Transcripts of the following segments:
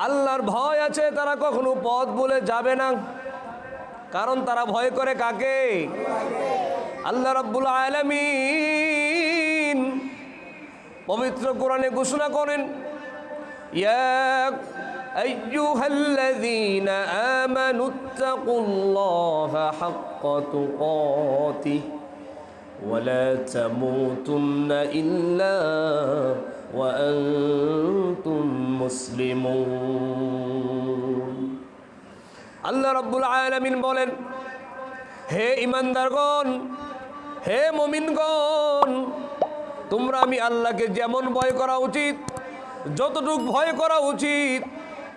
আল্লাহর ভয় আছে তারা কখনো পথ বলে যাবে না কারণ তারা ভয় করে কাকে আল্লাহ রাব্বুল আলামিন পবিত্র কোরআনে ঘোষণা করেন ইয়া আইয়ুহাল্লাযীনা আমানুত্তাকুল্লাহা হাক্কা তুকাতিহি ولا تموتن إلا وأنتم مسلمون আল্লাহ রাব্বুল আলামিন বলেন হে ইমানদারগণ হে মমিনগণ তোমরা আমি আল্লাহকে যেমন ভয় করা উচিত যতটুক ভয় করা উচিত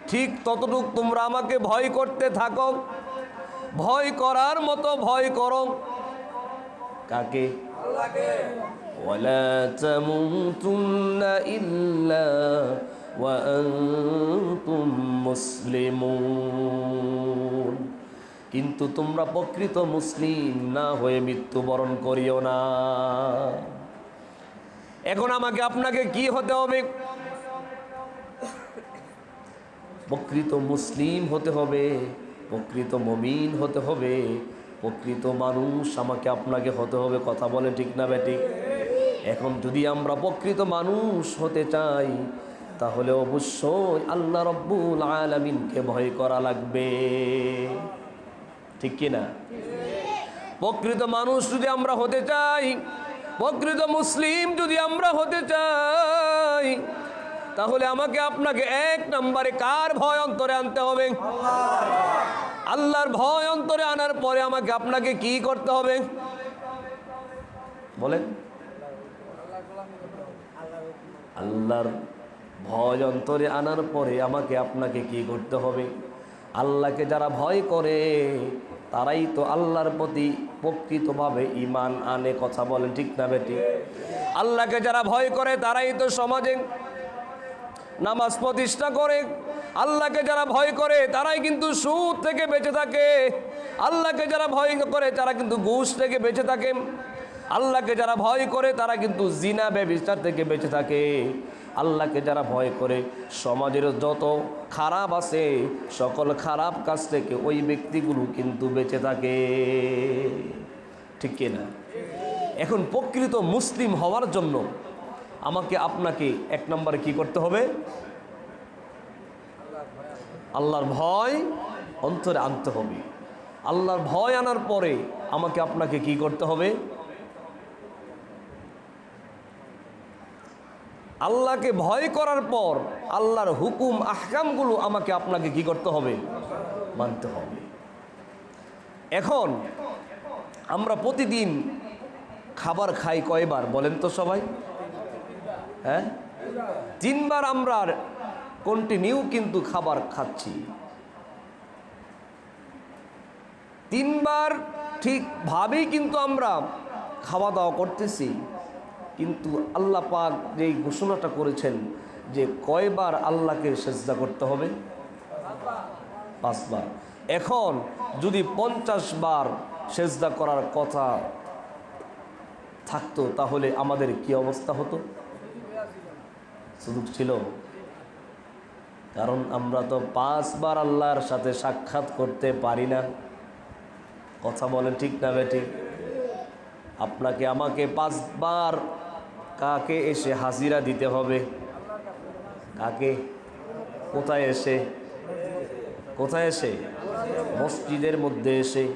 ঠিক ততটুক তোমরা আমাকে ভয় করতে থাকো ভয় করার মতো ভয় করো কাকে ولا تموتن إلا وأنتم مسلمون কিন্তু তোমরা প্রকৃত মুসলিম না হয়ে মৃত্যুবরণ করিও না এখন আমাকে আপনাকে কি হতে হবে প্রকৃত মুসলিম হতে হবে প্রকৃত মমিন হতে হবে প্রকৃত মানুষ আমাকে আপনাকে হতে হবে কথা বলে ঠিক না বেঠিক এখন যদি আমরা প্রকৃত মানুষ হতে চাই, তাহলে অবশ্যই আল্লাহ রব্বুল আলমিনকে ভয় করা লাগবে। ঠিক কিনা? প্রকৃত মানুষ যদি আমরা হতে চাই, প্রকৃত মুসলিম যদি আমরা হতে চাই, তাহলে আমাকে আপনাকে এক নম্বরে কার ভয় অন্তরে আনতে হবে? আল্লাহর ভয় অন্তরে আনার পরে আমাকে আপনাকে কি করতে হবে? বলেন। আল্লাহর ভয় অন্তরে আনার পরে আমাকে আপনাকে কি করতে হবে? আল্লাহকে যারা ভয় করে, তারাই তো আল্লাহর প্রতি প্রকৃতভাবে ইমান আনে, কথা বলেন ঠিক না বেটি? আল্লাহকে যারা ভয় করে, তারাই তো সমাজে নামাজ প্রতিষ্ঠা করে। আল্লাহকে যারা ভয় করে, তারাই কিন্তু সুদ থেকে বেঁচে থাকে। আল্লাহকে যারা ভয় করে, তারা কিন্তু ঘুষ থেকে বেঁচে থাকে। আল্লাহকে যারা ভয় করে, তারা কিন্তু জিনা, ব্যবিচার থেকে বেঁচে থাকে। আল্লাহকে যারা ভয় করে, সমাজের যত খারাপ আছে, সকল খারাপ কাজ থেকে ওই ব্যক্তিগুলো কিন্তু বেঁচে থাকে। ঠিক কিনা এখন প্রকৃত মুসলিম হওয়ার জন্য আমাকে আপনাকে এক নম্বরে কি করতে হবে? আল্লাহর ভয় অন্তরে আনতে হবে। আল্লাহর ভয় আনার পরে আমাকে আপনাকে কি করতে হবে? আল্লাহকে ভয় করার পর আল্লাহর হুকুম, আহকামগুলো আমাকে আপনাকে কি করতে হবে? মানতে হবে। এখন আমরা প্রতিদিন খাবার খাই কয়বার বলেন তো সবাই? হ্যাঁ? তিনবার আমরা কন্টিনিউ কিন্তু খাবার খাচ্ছি। তিনবার ঠিকভাবেই কিন্তু আমরা খাওয়া দাওয়া করতেছি। কিন্তু আল্লাহ পাক যে ঘোষণাটা করেছেন যে কয়বার আল্লাহকে সেজদা করতে হবে? পাঁচবার। এখন যদি পঞ্চাশ বার সেজদা করার কথা থাকতো, তাহলে আমাদের কি অবস্থা হতো? সুযোগ ছিল। কারণ আমরা তো পাঁচবার আল্লাহর সাথে সাক্ষাৎ করতে পারি না। কথা বলেন ঠিক না বেঠিক? আপনাকে আমাকে পাঁচবার কাকে এসে হাজিরা দিতে হবে? কাকে? কোথায় এসে? কোথায় এসে? মসজিদের মধ্যে এসে।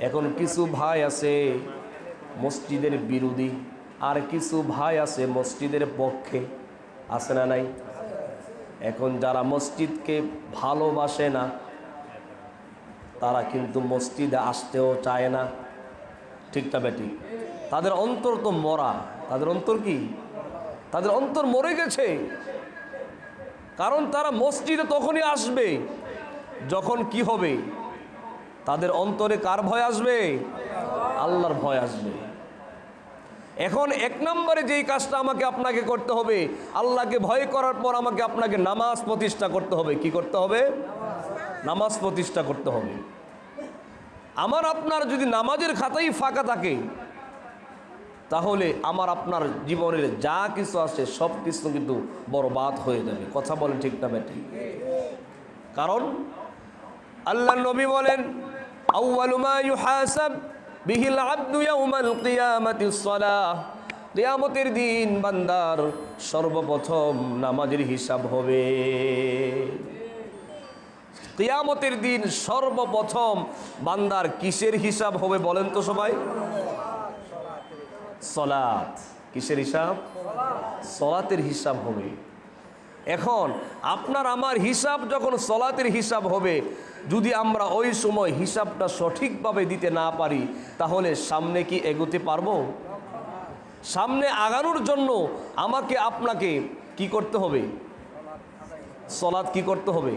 এখন কিছু ভাই আছে মসজিদের বিরোধী, আর কিছু ভাই আছে মসজিদের পক্ষে। আছে না নাই? এখন যারা মসজিদকে ভালোবাসে না, তারা কিন্তু মসজিদে আসতেও চায় না। ঠিকটা বেটি? তাদের অন্তর তো মরা। তাদের অন্তর কি? তাদের অন্তর মরে গেছে। কারণ তারা মসজিদে তখনই আসবে, যখন কি হবে? তাদের অন্তরে কার ভয় আসবে? আল্লাহর ভয় আসবে। এখন এক নম্বরে যেই কাজটা আমাকে আপনাকে করতে হবে, আল্লাহকে ভয় করার পর আমাকে আপনাকে নামাজ প্রতিষ্ঠা করতে হবে। কি করতে হবে? নামাজ প্রতিষ্ঠা করতে হবে। আমার, আপনার যদি নামাজের খাতাই ফাঁকা থাকে তাহলে আমার আপনার জীবনের যা কিছু আছে, সব কিছু কিন্তু বরবাদ হয়ে যাবে। কথা বলেন ঠিক না বেঠিক কারণ আল্লাহ নবী বলেন কিয়ামতের দিন বান্দার সর্বপ্রথম নামাজের হিসাব হবে। কিয়ামতের দিন সর্বপ্রথম বান্দার কিসের হিসাব হবে বলেন তো সবাই? সলাত কিসের হিসাব? সলাতের হিসাব হবে। এখন আপনার আমার হিসাব যখন সলাতের হিসাব হবে, যদি আমরা ওই সময় হিসাবটা সঠিকভাবে দিতে না পারি, তাহলে সামনে কি এগোতে পারব? সামনে আগানোর জন্য আমাকে আপনাকে কি করতে হবে? সলাদ কি করতে হবে?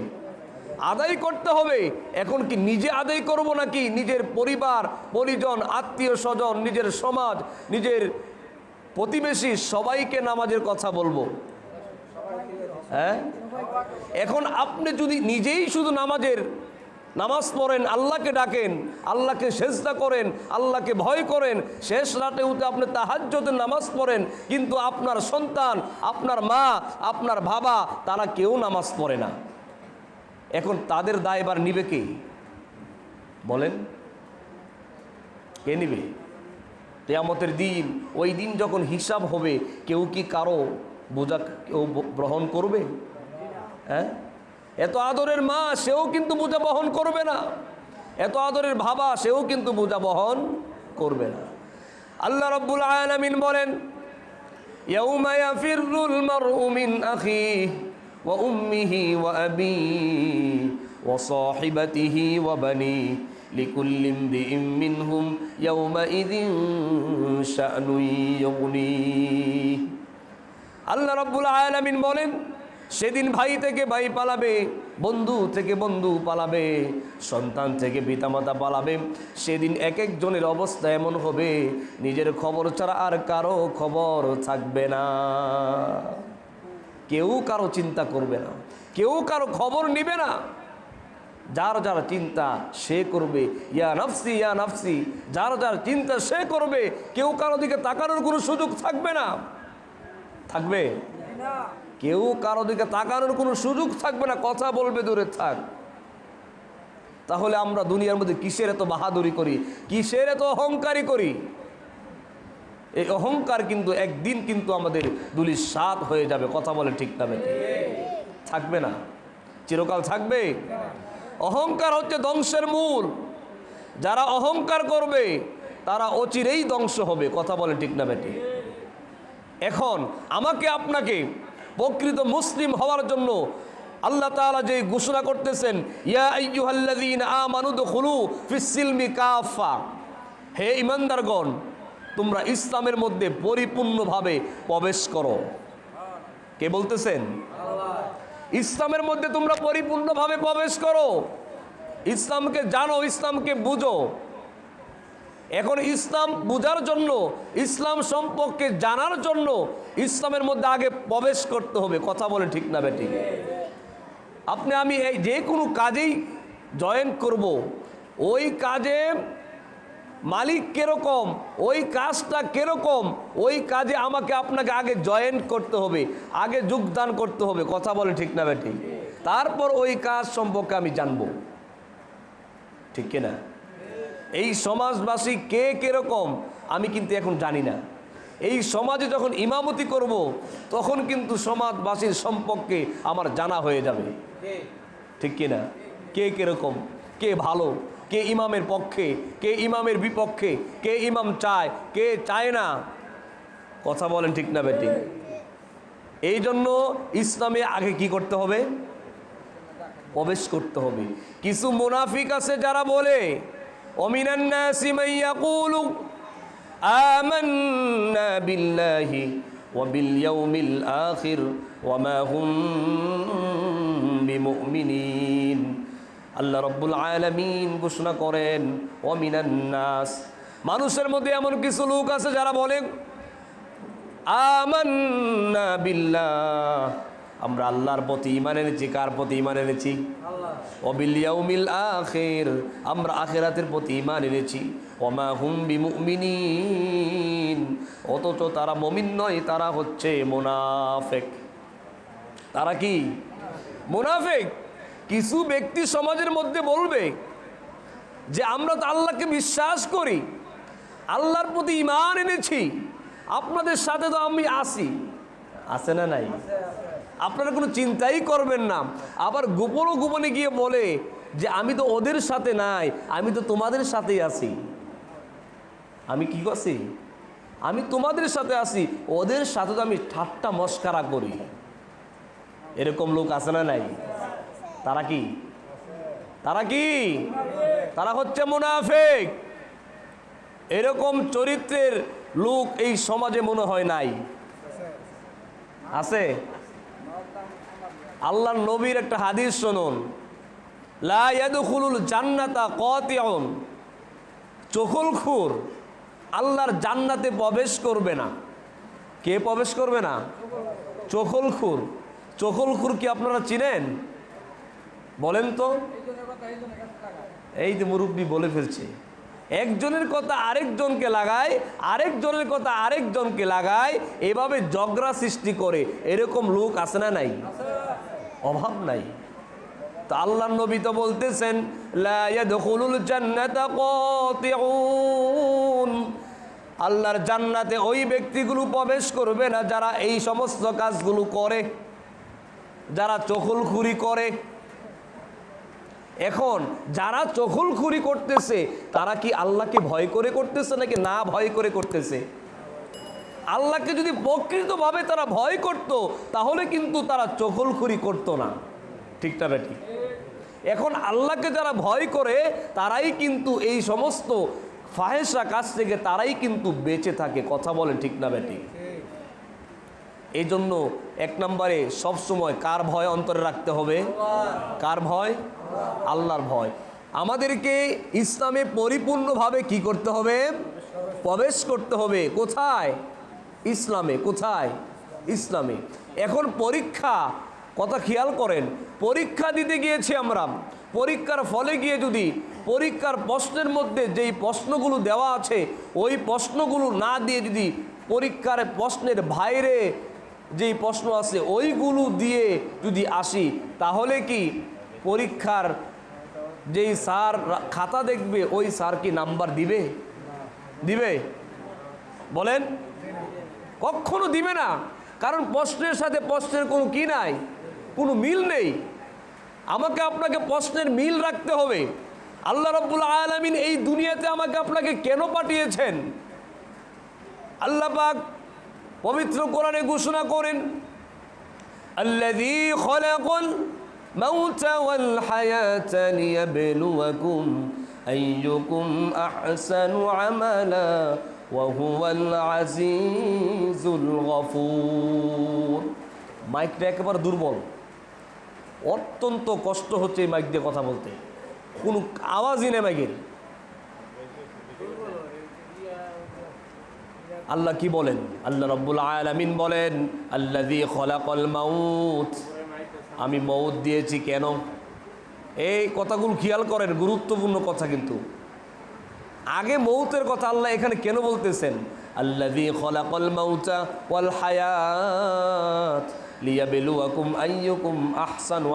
আদায় করতে হবে। এখন কি নিজে আদায় করব নাকি নিজের পরিবার, পরিজন, আত্মীয় স্বজন, নিজের সমাজ, নিজের প্রতিবেশী সবাইকে নামাজের কথা বলব? হ্যাঁ? এখন আপনি যদি নিজেই শুধু নামাজের নামাজ পড়েন, আল্লাহকে ডাকেন, আল্লাহকে সেজদা করেন, আল্লাহকে ভয় করেন, শেষ রাতে উঠে আপনি তাহাজ্যতের নামাজ পড়েন, কিন্তু আপনার সন্তান, আপনার মা, আপনার বাবা, তারা কেউ নামাজ পড়ে না। এখন তাদের দায় এবার নিবে কে? বলেন। কে নিবে? তেয়ামতের দিন, ওই দিন যখন হিসাব হবে, কেউ কি কারও বোঝা কেউ গ্রহণ করবে? হ্যাঁ? এত আদরের মা, সেও কিন্তু বোঝা বহন করবে না। এত আদরের ভাবা সেও কিন্তু বোঝা বহন করবে না। আল্লাহ রব্বুল আয়ালামিন বলেন, ইয়াউমা ইয়াফিরুল মারউ মিন وأمه وأبيه وصاحبته وبنيه لكل امرئ منهم يومئذ شأن يغنيه আল্লাহ রব্বুল আলামিন বলেন সেদিন ভাই থেকে ভাই পালাবে বন্ধু থেকে বন্ধু পালাবে সন্তান থেকে পিতামাতা পালাবে সেদিন এক একজনের অবস্থা এমন হবে নিজের খবর ছাড়া আর কারো খবর থাকবে না কেউ কারও চিন্তা করবে না। কেউ কারও খবর নিবে না। যার যার চিন্তা সে করবে। ইয়া নাফসি ইয়া নাফসি, যার যার চিন্তা সে করবে। কেউ কারও দিকে তাকানোর কোনো সুযোগ থাকবে না। থাকবে? কেউ কারও দিকে তাকানোর কোনো সুযোগ থাকবে না। কথা বলবে দূরে থাক। তাহলে আমরা দুনিয়ার মধ্যে কিসের এত বাহাদুরি করি? কিসের এত অহংকারী করি? এই অহংকার কিন্তু একদিন কিন্তু আমাদের দুলির সাত হয়ে যাবে, কথা বলে ঠিক না? থাকবে না। চিরকাল থাকবে। অহংকার হচ্ছে ধ্বংসের মূল। যারা অহংকার করবে, তারা অচিরেই ধ্বংস হবে, কথা বলে ঠিক না বেটি এখন আমাকে আপনাকে প্রকৃত মুসলিম হওয়ার জন্য আল্লাহ তাআলা যে ঘোষণা করতেছেন, ইয়া আইয়ুহাল্লাযীনা আমানু দুখুলু ফিস সিলমি কাফা হে ইমানদারগণ তোমরা ইসলামের মধ্যে পরিপূর্ণভাবে প্রবেশ করো। কে বলতেছেন? ইসলামের মধ্যে তোমরা পরিপূর্ণভাবে প্রবেশ করো। ইসলামকে জানো, ইসলামকে বুঝো। এখন ইসলাম বোঝার জন্য, ইসলাম সম্পর্কে জানার জন্য ইসলামের মধ্যে আগে প্রবেশ করতে হবে। কথা বলে ঠিক না বেটি? আপনি, আমি এই যে কোনো কাজেই জয়েন করব। ওই কাজে মালিক কীরকম? ওই কাজটা কীরকম? ওই কাজে আমাকে আপনাকে আগে জয়েন করতে হবে আগে যোগদান করতে হবে। কথা বলে ঠিক না বেটি? তারপর ওই কাজ সম্পর্কে আমি জানব। ঠিক কিনা এই সমাজবাসী কে কীরকম? আমি কিন্তু এখন জানি না। এই সমাজে যখন ইমামতি করব তখন কিন্তু সমাজবাসীর সম্পর্কে আমার জানা হয়ে যাবে। ঠিক কিনা কে কীরকম? কে ভালো, কে ইমামের পক্ষে, কে ইমামের বিপক্ষে, কে ইমাম চায়, কে চায় না? কথা বলেন ঠিক না বেটি। এই জন্য ইসলামে আগে কি করতে হবে? প্রবেশ করতে হবে। কিছু মুনাফিক আছে যারা বলে, অমিনান নাসি মান ইয়াকুলু, আমান্না বিল্লাহি ওয়া আল্লাহ রাব্বুল আলামিন ঘোষণা করেন অমিনান নাস। মানুষের মধ্যে এমন কিছু লোক আছে যারা বলে আমান্না বিল্লাহ। আমরা আল্লাহর প্রতি ইমান এনেছি কার প্রতি ইমান এনেছি? অবিল ইয়াউমিল আখির। আমরা আখেরাতের প্রতি ইমান এনেছি। ওমা হুম বিমুমিনিন। অথচ তারা মমিন নয় তারা হচ্ছে মোনাফেক। তারা কি? মুনাফিক। কিছু ব্যক্তি সমাজের মধ্যে বলবে যে আমরা তো আল্লাহকে বিশ্বাস করি আল্লাহর প্রতি ইমান এনেছি আপনাদের সাথে তো আমি আসি। আছে না নাই? আপনারা কোনো চিন্তাই করবেন না। আবার গোপনও গোপনে গিয়ে বলে যে আমি তো ওদের সাথে নাই আমি তো তোমাদের সাথেই আছি। আমি কি করছি? আমি তোমাদের সাথে আছি ওদের সাথে তো আমি ঠাট্টা মস্কারা করি। এরকম লোক আছে না নাই? তারা কি? তারা কি? তারা হচ্ছে মুনাফেক। এরকম চরিত্রের লোক এই সমাজে মনে হয় নাই। আছে? আল্লাহ নবীর একটা হাদিস শুনুন। লা ইয়াদখুলুল জান্নাতা কাতিউন। চখলখুর আল্লাহর জান্নাতে প্রবেশ করবে না। কে প্রবেশ করবে না? চখলখুর চখলখুর কি আপনারা চিনেন? বলেন তো। এই যে মুরব্বী বলে ফেলছে। একজনের কথা আরেকজনকে লাগায়, আরেকজনের কথা আরেকজনকে লাগায়, এভাবে জগরা সৃষ্টি করে। এরকম লোক আছে না নাই? অভাব নাই। তো আল্লাহ নবী তো বলতেছেন আল্লাহর জান্নাতে ওই ব্যক্তিগুলো প্রবেশ করবে না, যারা এই সমস্ত কাজগুলো করে, যারা চখলখুরি করে। এখন যারা চখলখুরি করতেছে, তারা কি আল্লাহকে ভয় করে করতেছে নাকি না ভয় করে করতেছে? আল্লাহকে যদি প্রকৃতভাবে তারা ভয় করত, তাহলে কিন্তু তারা চখলখুরি করতো না। ঠিকটা বেটি এখন আল্লাহকে যারা ভয় করে, তারাই কিন্তু এই সমস্ত ফাহেসা কাজ থেকে, তারাই কিন্তু বেঁচে থাকে। কথা বলেন ঠিক না বেটি এই জন্য এক নম্বরে সবসময় কার ভয় অন্তরে রাখতে হবে? কার ভয়? আল্লাহর ভয়। আমাদেরকে ইসলামে পরিপূর্ণভাবে কি করতে হবে? প্রবেশ করতে হবে। কোথায়? ইসলামে। কোথায়? ইসলামে। এখন পরীক্ষা, কথা খেয়াল করেন, পরীক্ষা দিতে গিয়েছি আমরা। পরীক্ষার ফলে গিয়ে যদি পরীক্ষার প্রশ্নের মধ্যে যেই প্রশ্নগুলো দেওয়া আছে, ওই প্রশ্নগুলো না দিয়ে যদি পরীক্ষার প্রশ্নের বাইরে যেই প্রশ্ন আছে, ওইগুলো দিয়ে যদি আসি, তাহলে কি পরীক্ষার যেই স্যার খাতা দেখবে, ওই স্যার কি নাম্বার দিবে? দিবে? বলেন? কখনো দিবে না। কারণ প্রশ্নের সাথে প্রশ্নের কোনো কি নাই, কোনো মিল নেই। আমাকে আপনাকে প্রশ্নের মিল রাখতে হবে। আল্লাহ রব্বুল আলমিন এই দুনিয়াতে আমাকে আপনাকে কেন পাঠিয়েছেন? আল্লাপাক পবিত্র কোরআনে ঘোষণা করেন আল্লাহ الموت والحياة ليبلوكم أيكم أحسن عملا وهو العزيز الغفور মাইকটা একেবারে দুর্বল অত্যন্ত কষ্ট হচ্ছে এই মাইক দিয়ে কথা বলতে কোনো আওয়াজই নেই মাইকের আল্লাহ কি বলেন আল্লাহ রব্বুল আলামিন বলেন আল্লাযী খলাকাল মাউত আমি মৌত দিয়েছি কেন? এই কথাগুলো খেয়াল করেন, গুরুত্বপূর্ণ কথা কিন্তু। আগে মৌতের কথা আল্লাহ এখানে কেন বলতেছেন? আল্লাযী খলাকাল আইয়ুকুম আহসানু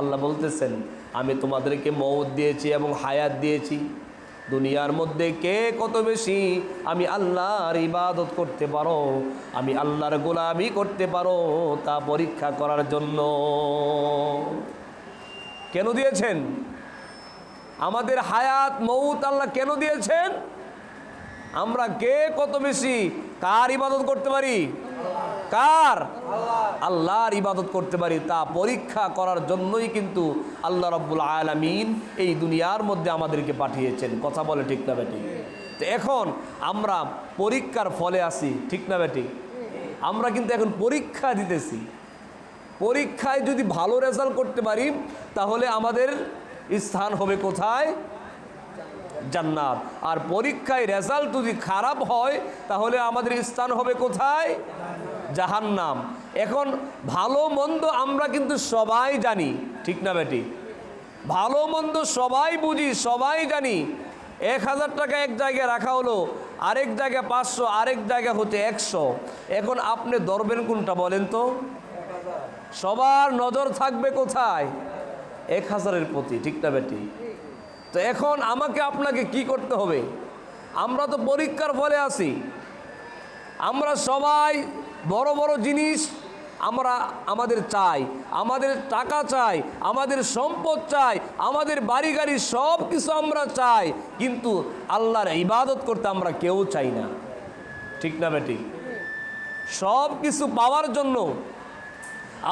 আল্লাহ বলতেছেন, আমি তোমাদেরকে মৌত দিয়েছি এবং হায়াত দিয়েছি। দুনিয়ার মধ্যে কে কত বেশি? আমি আল্লাহর ইবাদত করতে পারো, আমি আল্লাহর গোলামি করতে পারো, তা পরীক্ষা করার জন্য। কেন দিয়েছেন? আমাদের হায়াত মৌত আল্লাহ কেন দিয়েছেন? আমরা কে কত বেশি? কার ইবাদত করতে পারি? কার? আল্লাহর ইবাদত করতে পারি তা পরীক্ষা করার জন্যই কিন্তু আল্লাহ রব্বুল আলামিন এই দুনিয়ার মধ্যে আমাদেরকে পাঠিয়েছেন। কথা বলে ঠিক না বেটি? তো এখন আমরা পরীক্ষার ফলে আসি ঠিক না বেটি? আমরা কিন্তু এখন পরীক্ষা দিতেছি। পরীক্ষায় যদি ভালো রেজাল্ট করতে পারি, তাহলে আমাদের স্থান হবে কোথায়? জান্নাত। আর পরীক্ষায় রেজাল্ট যদি খারাপ হয়, তাহলে আমাদের স্থান হবে কোথায়? জাহান্নাম। এখন ভালো মন্দ আমরা কিন্তু সবাই জানি, ঠিক না বেটি? ভালো মন্দ সবাই বুঝি, সবাই জানি। এক হাজার টাকা এক জায়গায় রাখা হলো, আরেক জায়গায় পাঁচশো, আরেক জায়গায় হতে একশো। এখন আপনি ধরবেন কোনটা বলেন তো? সবার নজর থাকবে কোথায়? এক হাজারের প্রতি, ঠিক না বেটি? তো এখন আমাকে আপনাকে কি করতে হবে? আমরা তো পরীক্ষার ফলে আছি। আমরা সবাই বড় বড় জিনিস আমরা আমাদের চাই, আমাদের টাকা চাই, আমাদের সম্পদ চাই, আমাদের বাড়ি গাড়ি সব কিছু আমরা চাই, কিন্তু আল্লাহর ইবাদত করতে আমরা কেউ চাই না। ঠিক না বেটি? সব কিছু পাওয়ার জন্য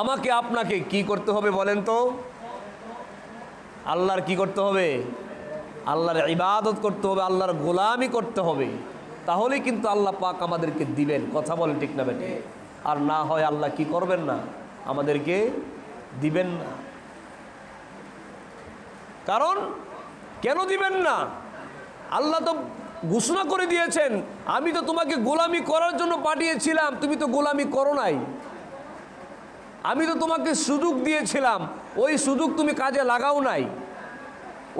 আমাকে আপনাকে কি করতে হবে বলেন তো? আল্লাহর কি করতে হবে? আল্লাহর ইবাদত করতে হবে, আল্লাহর গোলামি করতে হবে। তাহলেই কিন্তু আল্লাহ পাক আমাদেরকে দিবেন। কথা বলেন ঠিক না বেটে আর না হয় আল্লাহ কি করবেন না? আমাদেরকে দিবেন না। কারণ কেন দিবেন না? আল্লাহ তো ঘোষণা করে দিয়েছেন, আমি তো তোমাকে গোলামি করার জন্য পাঠিয়েছিলাম, তুমি তো গোলামি করো নাই। আমি তো তোমাকে সুযোগ দিয়েছিলাম, ওই সুযোগ তুমি কাজে লাগাও নাই।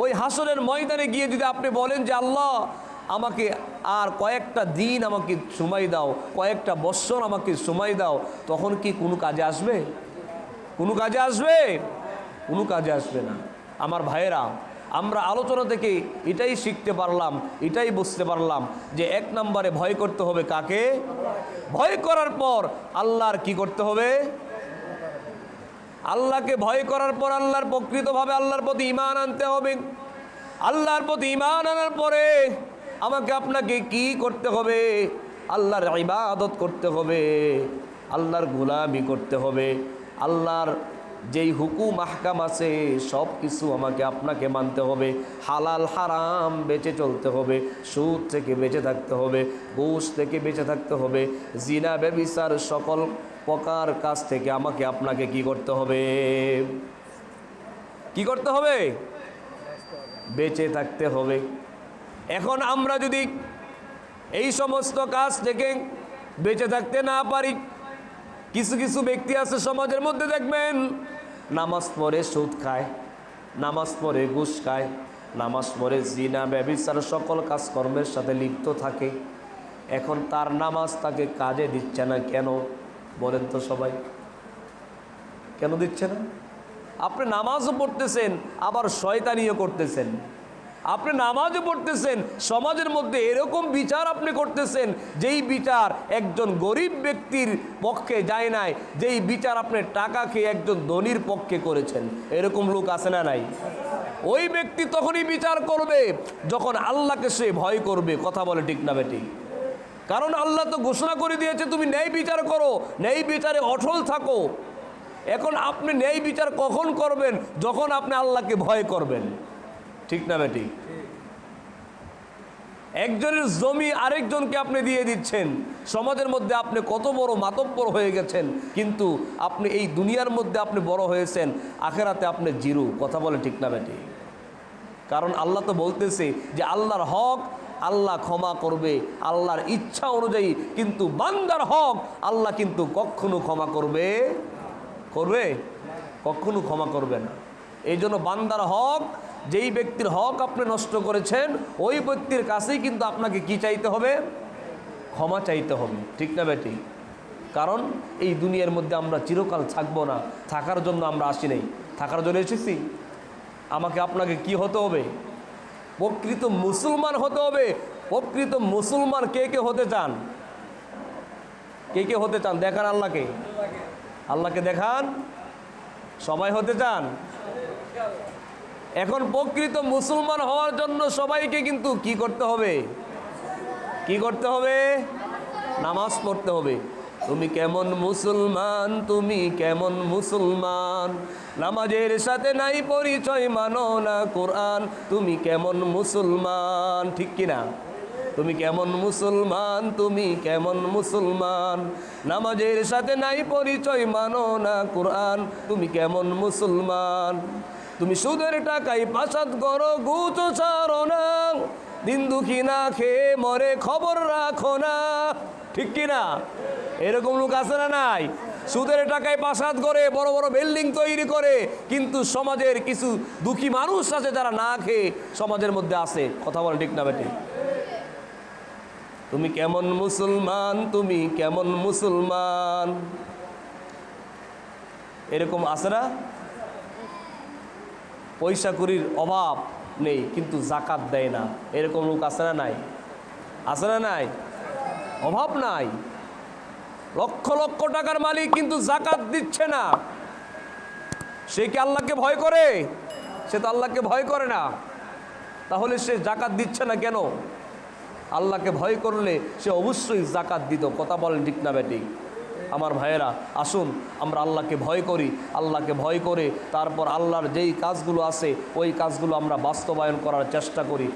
ওই হাসনের ময়দানে গিয়ে যদি আপনি বলেন যে, আল্লাহ আমাকে আর কয়েকটা দিন আমাকে সময় দাও, কয়েকটা বৎসর আমাকে সময় দাও, তখন কি কোনো কাজে আসবে? কোনো কাজে আসবে? কোনো কাজে আসবে না। আমার ভাইয়েরা, আমরা আলোচনা থেকে এটাই শিখতে পারলাম, এটাই বুঝতে পারলাম যে এক নম্বরে ভয় করতে হবে কাকে? ভয় করার পর আল্লাহর কি করতে হবে? আল্লাহকে ভয় করার পর আল্লাহর প্রকৃতভাবে আল্লাহর প্রতি ইমান আনতে হবে। আল্লাহর প্রতি ইমান আনার পরে আমাকে আপনাকে কি করতে হবে? আল্লাহর ইবাদত করতে হবে, আল্লাহর গুলামি করতে হবে, আল্লাহর যেই হুকুম, আহকাম আছে সব কিছু আমাকে আপনাকে মানতে হবে। হালাল, হারাম বেঁচে চলতে হবে, সুদ থেকে বেঁচে থাকতে হবে, ঘুষ থেকে বেঁচে থাকতে হবে, জিনা, ব্যবিচার সকল প্রকার কাজ থেকে আমাকে আপনাকে কি করতে হবে? কি করতে হবে? বেঁচে থাকতে হবে। এখন আমরা যদি এই সমস্ত কাজ থেকে বেঁচে থাকতে না পারি, কিছু কিছু ব্যক্তি আছে সমাজের মধ্যে দেখবেন, নামাজ পড়ে সুদ খায়, নামাজ পড়ে ঘুষ খায়, নামাজ পড়ে জিনা, ব্যবিচার, সকল কাজকর্মের সাথে লিপ্ত থাকে। এখন তার নামাজ তাকে কাজে দিচ্ছে না কেন? বলেন তো সবাই। কেন দিচ্ছে না? আপনি নামাজও পড়তেছেন, আবার শয়তানিও করতেছেন। আপনি নামাজও পড়তেছেন, সমাজের মধ্যে এরকম বিচার আপনি করতেছেন, যেই বিচার একজন গরিব ব্যক্তির পক্ষে যায় নাই, যেই বিচার আপনি টাকা খেয়ে একজন ধনির পক্ষে করেছেন। এরকম লোক আছে না নাই? ওই ব্যক্তি তখনই বিচার করবে, যখন আল্লাহকে সে ভয় করবে। কথা বলে ঠিক না বেটি? কারণ আল্লাহ তো ঘোষণা করে দিয়েছে, তুমি ন্যায় বিচার করো, ন্যায় বিচারে অটল থাকো। এখন আপনি ন্যায় বিচার কখন করবেন? যখন আপনি আল্লাহকে ভয় করবেন। ঠিক না বেটি? একজনের জমি আরেকজনকে আপনি দিয়ে দিচ্ছেন। সমাজের মধ্যে আপনি কত বড় মাতব্বর হয়ে গেছেন, কিন্তু আপনি এই দুনিয়ার মধ্যে আপনি বড় হয়েছেন, আখেরাতে আপনি জিরু। কথা বলে ঠিক না বেটি? কারণ আল্লাহ তো বলতেছে যে, আল্লাহর হক আল্লাহ ক্ষমা করবে, আল্লাহর ইচ্ছা অনুযায়ী, কিন্তু বান্দার হক আল্লাহ কিন্তু কখনো ক্ষমা করবে করবে? কখনো ক্ষমা করবে না। এই জন্য বান্দার হক যেই ব্যক্তির হক আপনি নষ্ট করেছেন, ওই ব্যক্তির কাছেই কিন্তু আপনাকে কি চাইতে হবে? ক্ষমা চাইতে হবে। ঠিক না বেটি? কারণ এই দুনিয়ার মধ্যে আমরা চিরকাল থাকব না। থাকার জন্য আমরা আসি নাই। থাকার জন্য এসেছি। আমাকে আপনাকে কি হতে হবে? প্রকৃত মুসলমান হতে হবে। প্রকৃত মুসলমান কে কে হতে চান? কে কে হতে চান? দেখান আল্লাহকে। আল্লাহকে দেখান। সবাই হতে চান? এখন প্রকৃত মুসলমান হওয়ার জন্য সবাইকে কিন্তু কি করতে হবে? কি করতে হবে? নামাজ পড়তে হবে। তুমি কেমন মুসলমান? তুমি কেমন মুসলমান? নামাজের সাথে নাই পরিচয়, মানো না কোরআন। তুমি কেমন মুসলমান? ঠিক কিনা তুমি কেমন মুসলমান? তুমি কেমন মুসলমান? নামাজের সাথে নাই পরিচয়, মানো না কোরআন। তুমি কেমন মুসলমান? তুমি সুদের টাকায় পাশাদ করো গুচ ছাড়ো না। দিন দুঃখী না খেয়ে মরে খবর রাখো না। ঠিক কি না? এরকম লোক আছে না নাই? সুদের টাকায় পাশাদ করে, বড় বড় বিল্ডিং তৈরি করে, কিন্তু সমাজের কিছু দুঃখী মানুষ আছে যারা না খেয়ে সমাজের মধ্যে আছে। কথা বলে ঠিক না বেটি? তুমি কেমন মুসলমান, তুমি কেমন মুসলমান? এরকম না? পয়সা কুড়ির অভাব নেই, কিন্তু জাকাত দেয় না। এরকম লোক আছে না নাই? আছে না নাই? অভাব নাই। লক্ষ লক্ষ টাকার মালিক কিন্তু জাকাত দিচ্ছে না। সে কি আল্লাহকে ভয় করে? সে তো আল্লাহকে ভয় করে না। তাহলে সে জাকাত দিচ্ছে না কেন? আল্লাহকে ভয় করলে সে অবশ্যই জাকাত দিত। কথা বলেন ঠিক না বেটি আমার ভাইয়েরা, আসুন, আমরা আল্লাহকে ভয় করি, আল্লাহকে ভয় করে তারপর আল্লাহর যেই কাজগুলো আছে, ওই কাজগুলো আমরা বাস্তবায়ন করার চেষ্টা করি।